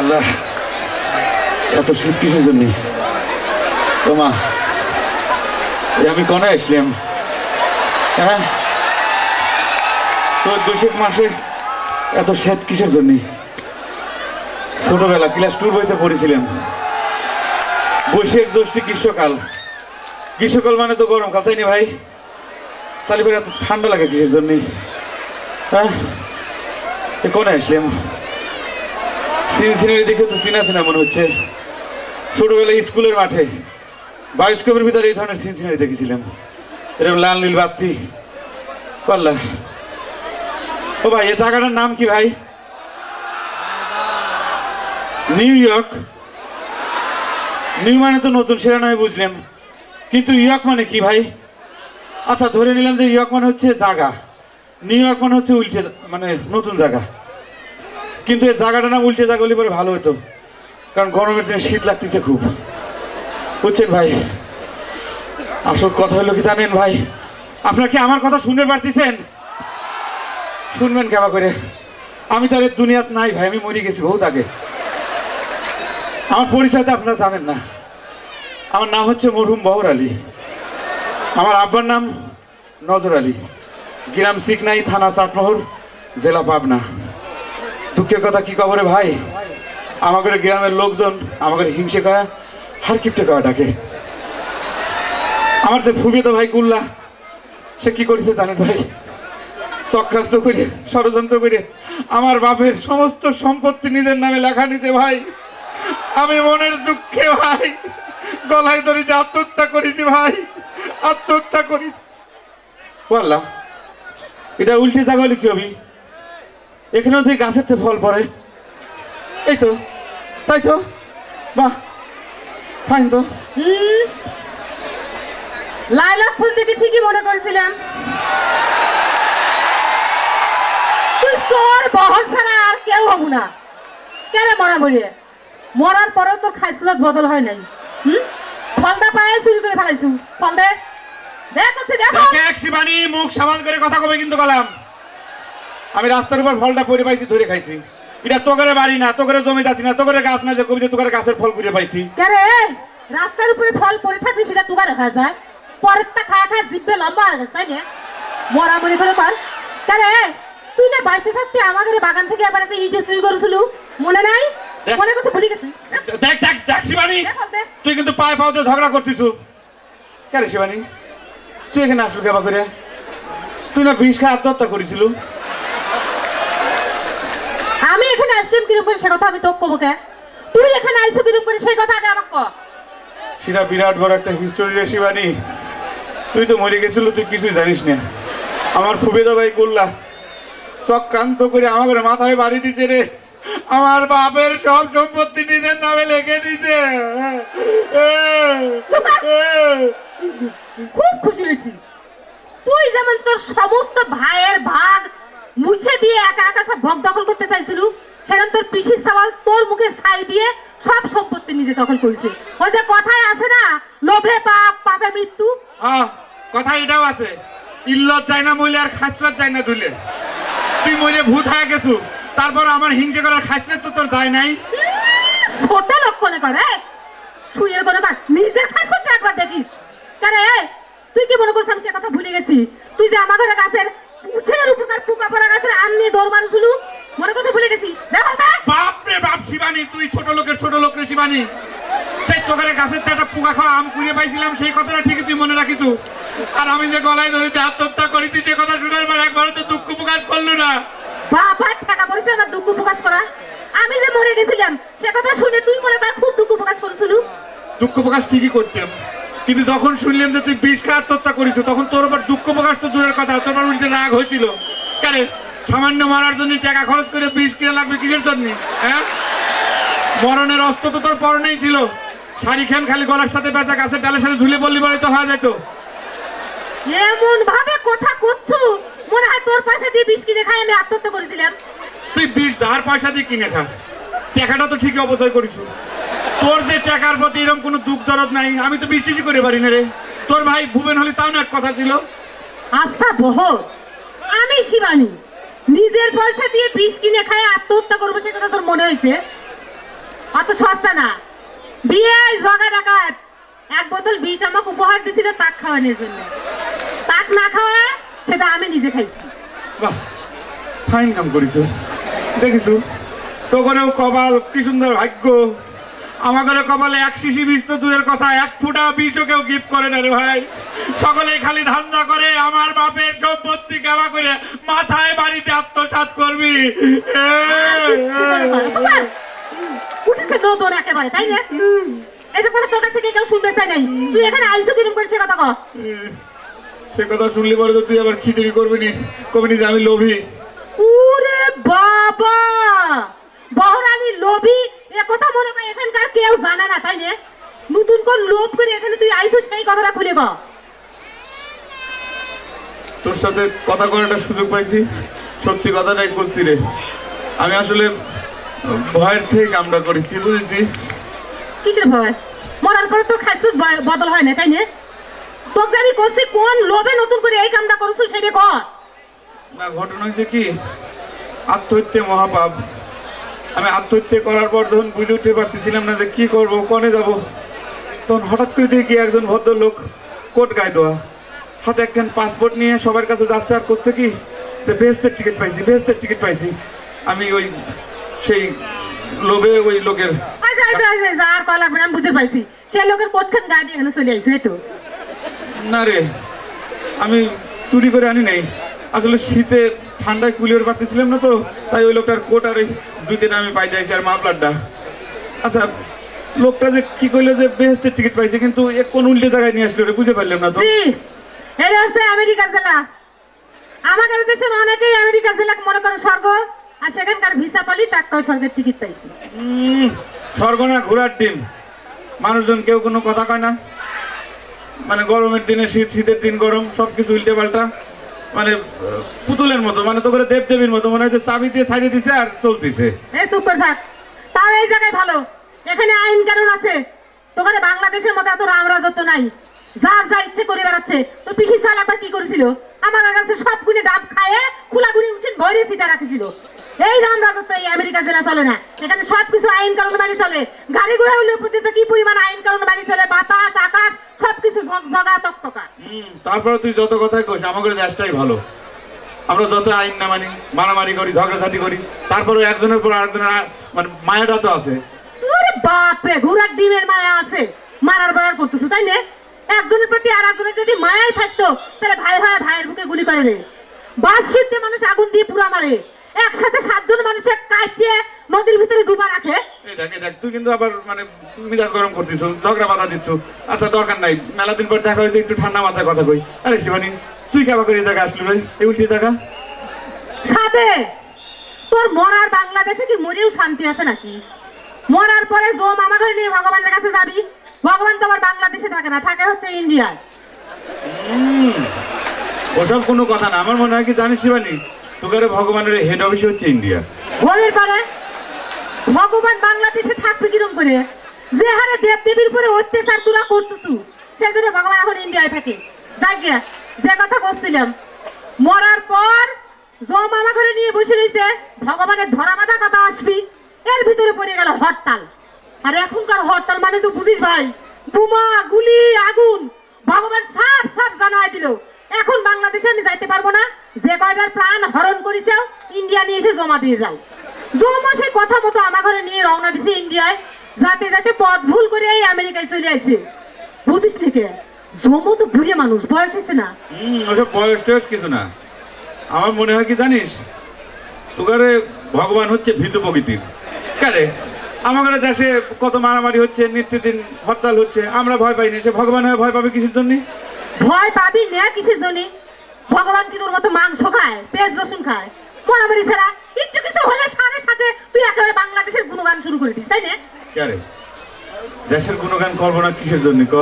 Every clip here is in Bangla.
আল্লাহ এত শীত কিসের জন্য? ও মা আমি কনে আসলাম? হ্যাঁ? চোদ্দশো মাসে এত শীত কিসের জন্য? ছোটবেলা ক্লাস টুর বইতে পড়েছিলাম। বৈশাখ জ্যৈষ্ঠী গ্রীষ্মকাল। গ্রীষ্মকাল মানে তো গরমকাল, তাই নি ভাই? তাহলে এবার এত ঠান্ডা লাগে কিসের জন্যে হ্যাঁ? এ কোনে আসলাম সিন সিনারি দেখে তো চিনা চিনা মনে হচ্ছে। ছোটবেলায় স্কুলের মাঠে বায়োস্কোপের ভিতরে এই ধরনের সিন সিনারি দেখেছিলাম। এরকম লাল নীল বাতি। পাল্লা ও ভাই, এ জায়গাটার নাম কি ভাই? New York. নিউ মানে তো নতুন, সেটা নয় বুঝলাম। কিন্তু ইয়র্ক মানে কি ভাই? আচ্ছা ধরে নিলাম যে ইয়র্ক মানে হচ্ছে জায়গা নিউ ইয়র্ক মানে হচ্ছে উল্টে মানে নতুন জায়গা কিন্তু এই জায়গাটা না উল্টে জায়গা হলে পরে ভালো হতো। কারণ গরমের দিনে শীত লাগতেছে খুব। বুঝছেন ভাই? আসল কথা হলো কি জানেন ভাই? আপনারা কি আমার কথা শুনতে পারতেছেন? শুনবেন কেমন করে? আমি তো আর দুনিয়াত নাই ভাই, আমি মরে গেছি বহুত আগে। আমার পরিচয় তো আপনারা জানেন না। আমার নাম হচ্ছে মরহুম বহর আলী। আমার আব্বার নাম নজর আলী, গ্রাম সিকনাই থানা চাটমোহর জেলা পাবনা। দুঃখের কথা কি খবরে ভাই? আমাদের গ্রামের লোকজন আমাদের হিংসে কয়া হার কিপটে কয়া ডাকে। আমার যে ভূমিত ভাই কুল্লা, সে কি করেছে জানেন ভাই? চক্রান্ত করে ষড়যন্ত্র করে আমার বাপের সমস্ত সম্পত্তি নিজের নামে লেখা নিছে ভাই। আমি মনের দুঃখে ভাই, গলায় ধরে যে আত্মহত্যা করেছি ভাই, আত্মহত্যা করি বললাম এটা উল্টে জাগলে কি হবি? এখানেও তুই গাছের থেকে ফল পড়ে। এই তো, তাই তো? বাহ ফাইন তো। লাইলা সুলতিকে ঠিকই মনে করেছিলাম। তোর বহর ছাড়া আর কেউ হবু না। কেন মরা মরিয়ে? মরার পরেও তোর খাইসলত বদল হয় নাই। হুম? ফলটা পায়ে চুরি করে ফেলাইছু। ফল দে। দেখ শিবানী মুখ সামাল করে কথা কবে কিন্তু গলাম। আমি রাস্তার উপর ফলটা পরে পাইছি ধরে খাইছি। এটা তোগরে বাড়ি না তোগরে জমি যাচ্ছি না তোগরে গাছ না যে কবি যে তোগরে গাছের ফল করে পাইছি। রাস্তার উপরে ফল পড়ে থাকলে সেটা তুগা দেখা যায়? পরের তা খায় খায় জিভে লম্বা হয়ে গেছে তাই না? মরা মরি করে কর। কেরে তুই না বাইসে থাকতে আমাদের বাগান থেকে আবার একটা ইটে চুরি করেছিল? মনে নাই। মনে করছে ভুলে গেছি? দেখ দেখ দেখ শিবানী তুই কিন্তু পায়ে পাওতে ঝগড়া করতিস কেন শিবানী? তুই এখানে আসলো কেবা করে? তুই না বিষ খায় আত্মহত্যা করেছিল। আমি এখানে আসলাম কিরম করে সে কথা আমি তোকে কবো কে? তুই এখানে আইসো কিরম করে সেই কথা আগে আমাকে ক। সেটা বিরাট বড় একটা হিস্টোরি রে শিবানী। তুই তো মরে গেছিল তুই কিছুই জানিস না। আমার ফুবেদা ভাই গোল্লা। চক্রান্ত করে আমাদের মাথায় বাড়ি দিছে রে। আমার বাপের সব সম্পত্তি নিজের নামে লিখে দিছে। খুব খুশি হয়েছি। তুই যেমন তোর সমস্ত ভাইয়ের ভাগ মুছে দিয়ে একা একা সব ভোগ দখল করতে চাইছিল সেরকম তোর পিসির সওয়াল তোর মুখে ছাই দিয়ে সব সম্পত্তি নিজে দখল করেছে। ওই যে কথায় আছে না লোভে পাপ পাপে মৃত্যু? কথা এটাও আছে। ইল্লত যায় না মইলে আর খাসলত যায় না দুলে তুই মরে ভূত হয়ে গেছু তারপর আমার হিংসে করার খাসলত তো তোর যায় নাই। ছোট লোক কোনে করে? শুয়ের কোনে কর নিজের খাসত একবার দেখিস। কারে তুই কি মনে করছিস আমি সে কথা ভুলে গেছি? তুই যে আমার ঘরে গাছের উঠেনের উপকার পোকা পড়া গাছের আম নিয়ে দৌড় মারছিল মনে করছিস ভুলে গেছি? দেখো তা। বাপ রে বাপ শিবানী তুই ছোট লোকের ছোট লোক রে শিবানী। সেই তোকারে গাছের একটা পোকা খাওয়া আম কুড়িয়ে পাইছিলাম সেই কথাটা ঠিকই তুই মনে রাখিস আর আমি যে গলায় ধরে যে আত্মহত্যা করেছি সে কথা শোনার পর একবারও তো দুঃখ প্রকাশ করল না। বাবার টাকা পয়সা আমার দুঃখ প্রকাশ করা। আমি যে মরে গেছিলাম সে কথা শুনে তুই মনে কর খুব দুঃখ প্রকাশ করেছিল। দুঃখ প্রকাশ ঠিকই করতাম কিন্তু যখন শুনলাম যে তুই বিষ খায় আত্মহত্যা করিস তখন তোর উপর দুঃখ প্রকাশ তো দূরের কথা। তোর উপর উল্টে রাগ হয়েছিল। কেন? সামান্য মারার জন্য টাকা খরচ করে বিষ কিনে লাগবে কিসের জন্য? হ্যাঁ? মরণের অস্ত্র তো তোর পরনেই ছিল। শাড়ি খান খালি গলার সাথে বেচা গাছের ডালের সাথে ঝুলে বললি বলে তো হয়ে যেত। এমন ভাবে কথা করছ? মনে হয় তোর পাশে দিয়ে বিষ কিনে খাই আমি আত্মহত্যা করেছিলাম। তুই বিষ ধার পয়সা দিয়ে কিনে খা। টাকাটা তো ঠিকই অপচয় করিস। তোর যে টাকার প্রতি এরকম কোনো দুঃখ দরদ নাই আমি তো বিশ্বাসই করে পারি না রে। তোর ভাই ভুবেন হলে তাও না এক কথা ছিল। আস্থা বহর আমি শিবানী। নিজের পয়সা দিয়ে বিষ কিনে খায় আত্মহত্যা করব সে কথা তোর মনে হয়েছে? অত সস্তা না। বিয়ে জগা ডাকাত। এক বোতল বিষ আমাকে উপহার দিছিল তাক খাওয়ানোর জন্য। তাক না খাওয়া সেটা আমি নিজে খাইছি। বাহ ফাইন কাম করিছো। দেখিছো তো করেও কপাল কি সুন্দর ভাগ্য। আমাদের কপালে এক শিশি বিষ তো দূরের কথা এক ফুটা বিষও কেউ গিফট করে না রে ভাই। সকলেই খালি ধান্দা করে আমার বাপের সম্পত্তি গাবা করে মাথায় বাড়িতে আত্মসাৎ করবি! উঠেছে নতুন একেবারে তাই না এসব কথা তোর কাছ থেকে কেউ শুনবে চাই নাই? তুই এখানে আইসু কিরম করে সে কথা কর। সে কথা শুনলি পরে তো তুই আবার খিচুড়ি করবি নি। কবি নি যে আমি লোভী। উরে বাবা! বহরানি লোভী এ কথা মনে কর এখানকার কেউ জানে না তাই না? নতুন কোন লোভ করে এখানে তুই আইসু সেই কথাটা খুলে কর তোর সাথে কথা করার সুযোগ পাইছি। সত্যি কথাটাই বলছি রে। আমি আসলে ভয়ের থেকে কামটা করেছি বুঝেছি? কিসের ভয়? মরার পরে তোর খাইসুত বদল হয় না তাই না? তোকে আমি করছি কোন লোভে নতুন করে এই কামটা করছ সেটা কর না ঘটনা হয়েছে কি? আত্মহত্যা মহাপাপ। আমি আত্মহত্যা করার পর যখন বুঝে উঠতে পারতেছিলাম না যে কি করব কনে যাব। তখন হঠাৎ করে দেখি একজন ভদ্রলোক কোট গায়ে দেওয়া। হাতে একখান পাসপোর্ট নিয়ে সবার কাছে যাচ্ছে আর করছে কি যে বেহেস্তের টিকিট পাইছি বেহেস্তের টিকিট পাইছি। আমি ওই সেই লোভে ওই লোকের আর কল আমি বুঝতে পারছি সে লোকের কোটখান গায়ে দিয়ে এখানে চলে আইসো এই তো। না রে আমি চুরি করে আনি নাই। আসলে শীতে ঠান্ডায় কুলিয়ে পারতেছিলাম না তো তাই ওই লোকটার কোট আর ওই জুতিটা আমি পাই যাইছি আর মাফলারটা। আচ্ছা লোকটা যে কি করল যে বেহেস্তের টিকিট পাইছে কিন্তু এক কোন উল্টে জায়গায় নিয়ে আসলো রে বুঝতে পারলাম না তো। এটা হচ্ছে আমেরিকা জেলা। আমাদের দেশের অনেকেই আমেরিকা জেলাকে মনে করে স্বর্গ আর সেখানকার ভিসা পালি তাকেও স্বর্গের টিকিট পাইছি। স্বর্গ না ঘোড়ার ডিম। মানুষজন কেউ কোনো কথা কয় না। মানে গরমের দিনে শীত শীতের দিন গরম সব কিছু উল্টে পাল্টা মানে পুতুলের মতো মানে তো করে দেবদেবীর মতো, মনে হচ্ছে চাবি দিয়ে ছাড়িয়ে দিছে আর চলতিছে। এই সুপার থাক। তাও এই জায়গায় ভালো। এখানে আইন কানুন আছে। তো করে বাংলাদেশের মতো এত রাম রাজত্ব নাই। যার যা ইচ্ছে করে বেড়াচ্ছে। তো পিসি সাল একবার কি করেছিল? আমার কাছে সব গুণে ডাব খায়ে খোলা গুনে উঠেন ভরে সিটা রাখেছিল। এই রাম রাজত্ব এই আমেরিকা জেলা চলে না। এখানে সবকিছু আইন কানুন মানি চলে। গাড়ি ঘোড়া হলে পর্যন্ত কি পরিমাণ আইন কানুন মানি চলে? বাতাস আকাশ সবকিছু ঝকঝকা তকতকা হুম, তারপরে তুই যত কথাই কোস আমাদের দেশটাই ভালো। আমরা যত আইন না মানি মারামারি করি ঝগড়াঝাটি করি তারপরে একজনের পর আরেকজনের মানে মায়াটা তো আছে। বাপরে ঘোড়ার ডিমের মায়া আছে। মারার বাড়ার করতেছো তাই না? একজনের প্রতি আর একজনের যদি মায়াই থাকতো তাহলে ভাই ভাই ভাইয়ের বুকে গুলি করে রে। বাস মানুষ আগুন দিয়ে পুরা মারে। একসাথে সাতজন মানুষের কাটিয়ে নদীর ভিতরে ডুবা রাখে। এই দেখ এই দেখ তুই কিন্তু আবার মানে মিজাজ গরম করতিস ঝগড়া বাধা দিচ্ছ। আচ্ছা দরকার নাই মেলা দিন পর দেখা হয়েছে একটু ঠান্ডা মাথায় কথা কই। আরে শিবানী তুই কেবা করে এই জায়গা আসলি রে এই উল্টি জায়গা? সাথে তোর মরার বাংলাদেশে কি মরেও শান্তি আছে নাকি? মরার পরে জো মামা ঘরে নিয়ে ভগবানের কাছে যাবি? ভগবান তো আবার বাংলাদেশে থাকে না থাকে হচ্ছে ইন্ডিয়ায়। ওসব কোনো কথা না। আমার মনে হয় কি জানিস শিবানী তোকে ভগবানের হেড অফিস হচ্ছে ইন্ডিয়া হোলির পরে ভগবান বাংলাদেশে থাকবে কিরম করে? যে হারে দেব দেবীর পরে অত্যাচার তোরা করতেছু সেই জন্য ভগবান এখন ইন্ডিয়ায় থাকে। যাই গিয়া, যে কথা বলছিলাম মরার পর জম আমার ঘরে নিয়ে বসে রয়েছে ভগবানের ধরা মাথা কথা আসবি এর ভিতরে পড়ে গেল হরতাল। আর এখনকার হরতাল মানে তো বুঝিস ভাই বোমা গুলি আগুন ভগবান সাফ সাফ জানাই দিল। এখন বাংলাদেশে আমি যাইতে পারব না যে কয়টার প্রাণ হরণ করিছে ইন্ডিয়া নিয়ে এসে জমা দিয়ে যাও জমা সেই কথা মতো আমার ঘরে নিয়ে রওনা দিছে ইন্ডিয়ায়। যাতে যাতে পথ ভুল করে এই আমেরিকায় চলে আইছে। বুঝিস নি কে? জমো তো বুড়ে মানুষ বয়স হয়েছে না? হুম ওসব বয়স টয়স কিছু না। আমার মনে হয় কি জানিস? তোকারে ভগবান হচ্ছে ভীতু প্রকৃতির। কারে? আমাদের দেশে কত মারামারি হচ্ছে নিত্যদিন হরতাল হচ্ছে আমরা ভয় পাইনি সে ভগবান হয়ে ভয় পাবে কিসের জন্য? ভয় পাবি না কিসের জন্য? ভগবান কি তোর মতো মাংস খায়, পেঁয়াজ রসুন খায়? মরামারি ছাড়া একটু কিছু হলে সাথে সাথে তুই একেবারে বাংলাদেশের গুণগান শুরু করে দিস, তাই না? দেশের গুণগান করব না কিসের জন্য ক?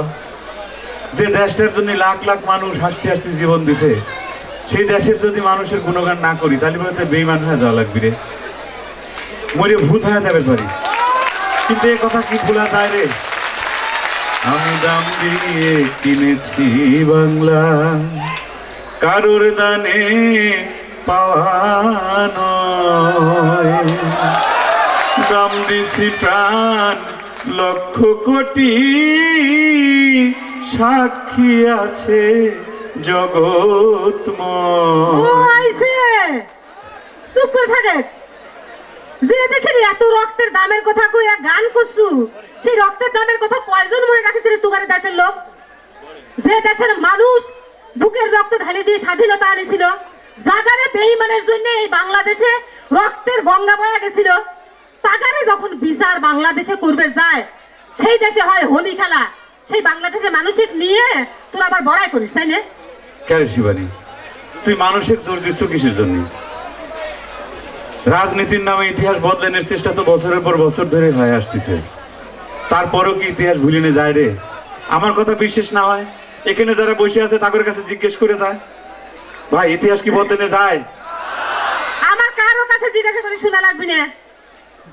যে দেশটার জন্য লাখ লাখ মানুষ হাসতে হাসতে জীবন দিছে, সেই দেশের যদি মানুষের গুণগান না করি, তাহলে বলে বেইমান হয়ে যাওয়া লাগবে রে। মরে ভূত হয়ে যাবে পারি। কিন্তু এ কথা কি ভুলা যায় রে? আমি দাম দিয়ে কিনেছি বাংলা। কারুর দানে পাওয়া নয় দাম দিছি প্রাণ, লক্ষ কোটি সাক্ষী আছে জগৎময় চুপ করে থাকে। যে দেশের এত রক্তের দামের কথা কইয়া গান করছু, সেই রক্তের দামের কথা কয়জন মনে রাখিছে রে তুগারে দেশের লোক? যে দেশের মানুষ বুকের রক্ত ঢালি দিয়ে স্বাধীনতা আনিছিল। জাগারে বেইমানের জন্য এই বাংলাদেশে রক্তের গঙ্গা বয়া গেছিল। তাগারে যখন বিচার বাংলাদেশে করবে যায়, সেই দেশে হয় হোলি খেলা। সেই বাংলাদেশের মানুষের নিয়ে তোরা আবার বড়াই করিস, তাই না? কেন শিবানী? তুই মানসিক দোষ দিচ্ছ কিসের জন্য? রাজনীতির নামে ইতিহাস বদলানোর চেষ্টা তো বছরের পর বছর ধরে হয়ে আসতেছে। তারপরও কি ইতিহাস ভুলিনে যায় রে? আমার কথা বিশ্বাস না হয়? এখানে যারা বসে আছে তাদের কাছে জিজ্ঞেস করে যায় ভাই ইতিহাস কি বদলানে যায়? আমার কারও কাছে জিজ্ঞাসা করে শোনা লাগবে না।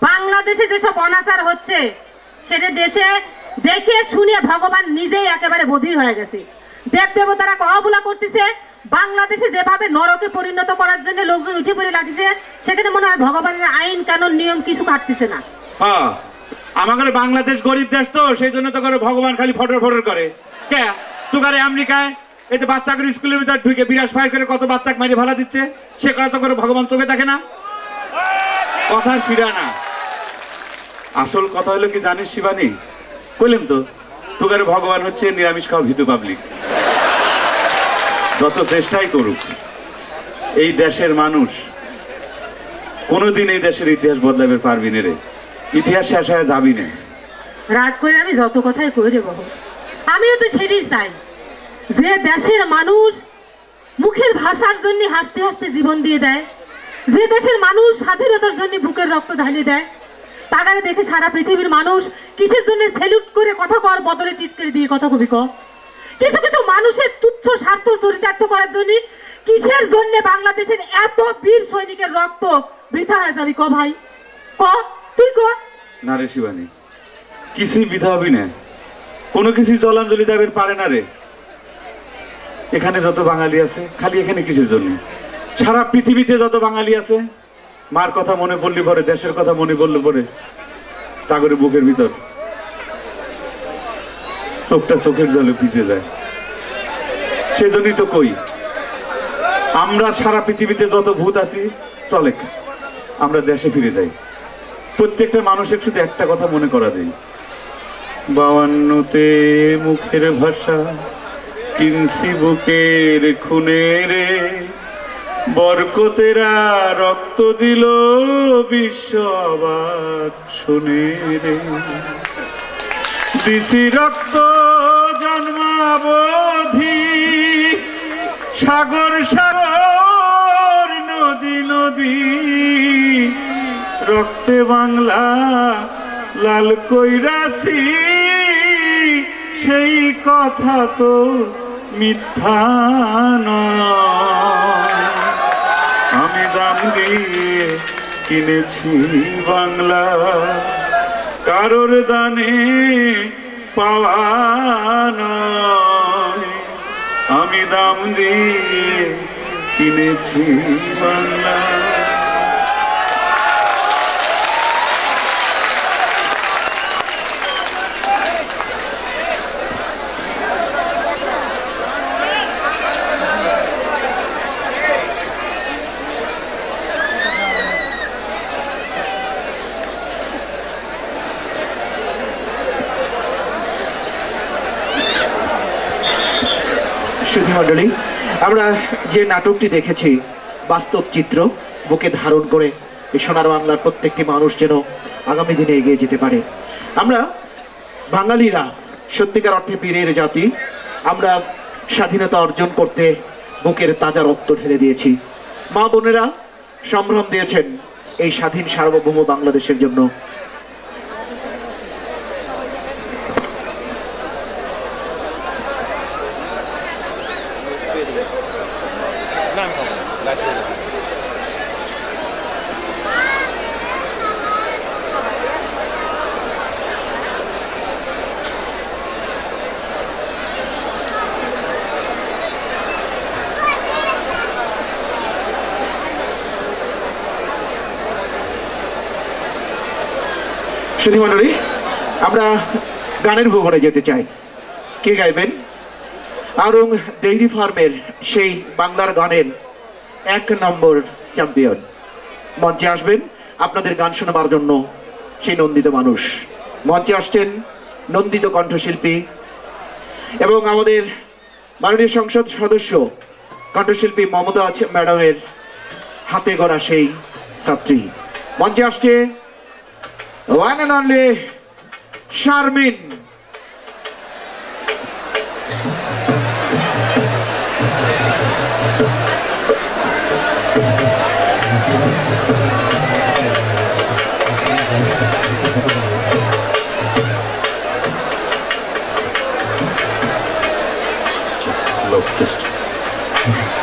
বাংলাদেশে যেসব অনাচার হচ্ছে সেটা দেশে দেখে শুনে ভগবান নিজেই একেবারে বধির হয়ে গেছে। দেব দেবতারা কবুলা করতেছে। বাংলাদেশে যেভাবে নরকে পরিণত করার জন্য লোকজন উঠে পড়ে লাগছে সেখানে মনে হয় ভগবানের আইন কানুন নিয়ম কিছু কাটতেছে না। হ্যাঁ আমাদের বাংলাদেশ গরিব দেশ তো সেই জন্য তো করে ভগবান খালি ফটর ফটর করে। কে? তুকারে আমেরিকায় এই যে বাচ্চা করে স্কুলের ভিতরে ঢুকে বিরাট ফায়ার করে কত বাচ্চাকে মারি ভালা দিচ্ছে, সে করা তো করে ভগবান চোখে দেখে না। কথা শিরা না। আসল কথা হলো কি জানিস শিবানী? কইলাম তো তুকারে ভগবান হচ্ছে নিরামিষ খাওয়া ভিতু পাবলিক যত চেষ্টাই করুক, এই দেশের মানুষ কোনোদিন এই দেশের ইতিহাস বদলাবে পারবি রে। ইতিহাস শেষ হয়ে যাবি না। রাগ করে আমি যত কথাই কই রে আমিও তো সেটাই চাই। যে দেশের মানুষ মুখের ভাষার জন্য হাসতে হাসতে জীবন দিয়ে দেয়, যে দেশের মানুষ স্বাধীনতার জন্য বুকের রক্ত ঢালিয়ে দেয়, তাগারে দেখে সারা পৃথিবীর মানুষ কিসের জন্য সেলুট করে কথা কর, বদলে টিটকারি দিয়ে কথা কবি ক কিছু কিছু মানুষের তুচ্ছ স্বার্থ চরিতার্থ করার জন্য কিসের জন্য বাংলাদেশের এত বীর সৈনিকের রক্ত বৃথা হয়ে যাবি ক ভাই? ক? তুই ক? না রে শিবানী, কিছুই বিধা হবি না। কোনো কিছুই জলাঞ্জলি যাবে পারে না রে। এখানে যত বাঙালি আছে, খালি এখানে কিসের জন্য? সারা পৃথিবীতে যত বাঙালি আছে, মার কথা মনে পড়লে পরে, দেশের কথা মনে পড়লে পরে তাগরে বুকের ভিতর। চোখটা চোখের জলে ভিজে যায়। সেজন্যই তো কই, আমরা সারা পৃথিবীতে যত ভূত আছি, চলে। আমরা দেশে ফিরে যাই। প্রত্যেকটা মানুষের শুধু একটা কথা মনে করা দেই বাউান্নতে মুখের ভাষা। কিনসি বুকের খুনে রে। বরকতেরা রক্ত দিল বিশ্ব শুনে রে। দিছি রক্ত জন্মাবধি। সাগর সাগর, নদী নদী। রক্তে বাংলা, লাল কইরাছি। সেই কথা তো মিথ্যা আমি দাম দিয়ে কিনেছি বাংলা। কারোর দানে পাওয়া আমি দাম দিয়ে কিনেছি বাংলা। সুধীমণ্ডলী আমরা যে নাটকটি দেখেছি, বাস্তব চিত্র, বুকে ধারণ করে সোনার বাংলার প্রত্যেকটি মানুষ যেন আগামী দিনে এগিয়ে যেতে পারে। আমরা বাঙালিরা, সত্যিকার অর্থে বীরের জাতি, আমরা স্বাধীনতা অর্জন করতে বুকের তাজা রক্ত ঢেলে দিয়েছি। মা বোনেরা সম্ভ্রম দিয়েছেন এই স্বাধীন সার্বভৌম বাংলাদেশের জন্য। সুধী মণ্ডলী, আমরা গানের ভুবনে যেতে চাই। কে গাইবেন? আরং ডেইরি ফার্মের সেই বাংলার গানের এক নম্বর চ্যাম্পিয়ন। মঞ্চে আসবেন, আপনাদের গান শোনাবার জন্য সেই নন্দিত মানুষ। মঞ্চে আসছেন নন্দিত কণ্ঠশিল্পী এবং আমাদের মাননীয় সংসদ সদস্য কণ্ঠশিল্পী মমতাজ ম্যাডামের হাতে গড়া সেই ছাত্রী। মঞ্চে আসছে one and only Charmin. Look, just.